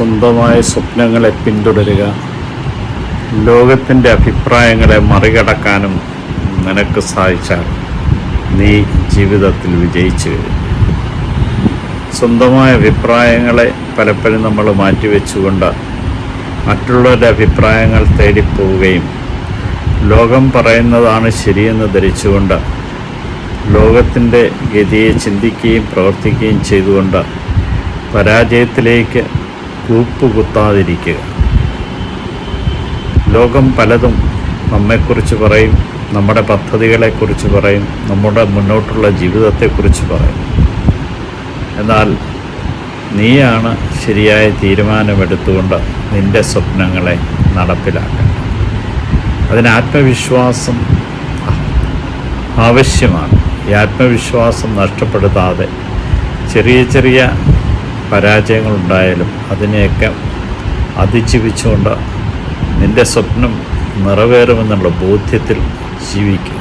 സ്വന്തമായ സ്വപ്നങ്ങളെ പിന്തുടരുക. ലോകത്തിന്റെ അഭിപ്രായങ്ങളെ മറികടക്കാനും നിനക്ക് സാധിച്ചാൽ നീ ജീവിതത്തിൽ വിജയിച്ചു സ്വന്തമായ അഭിപ്രായങ്ങളെ പലപ്പോഴും നമ്മൾ മാറ്റിവെച്ചുകൊണ്ട് മറ്റുള്ളവരുടെ അഭിപ്രായങ്ങൾ തേടിപ്പോവുകയും ലോകം പറയുന്നതാണ് ശരിയെന്ന് ധരിച്ചുകൊണ്ട് ലോകത്തിന്റെ ഗതിയെ ചിന്തിക്കുകയും പ്രവർത്തിക്കുകയും ചെയ്തുകൊണ്ട് പരാജയത്തിലേക്ക് കൂപ്പുകുത്താതിരിക്കുക. ലോകം പലതും നമ്മെക്കുറിച്ച് പറയും നമ്മുടെ പദ്ധതികളെക്കുറിച്ച് പറയും നമ്മുടെ മുന്നോട്ടുള്ള ജീവിതത്തെക്കുറിച്ച് പറയും. എന്നാൽ നീയാണ് ശരിയായ തീരുമാനമെടുത്തുകൊണ്ട് നിന്റെ സ്വപ്നങ്ങളെ നടപ്പിലാക്കുക അതിന് ആത്മവിശ്വാസം ആവശ്യമാണ്. ഈ ആത്മവിശ്വാസം നഷ്ടപ്പെടുത്താതെ ചെറിയ ചെറിയ പരാജയങ്ങളുണ്ടായാലും അതിനെയൊക്കെ അതിജീവിച്ചുകൊണ്ട് നിന്റെ സ്വപ്നം നിറവേറുമെന്നുള്ള ബോധ്യത്തിൽ ജീവിക്കുക.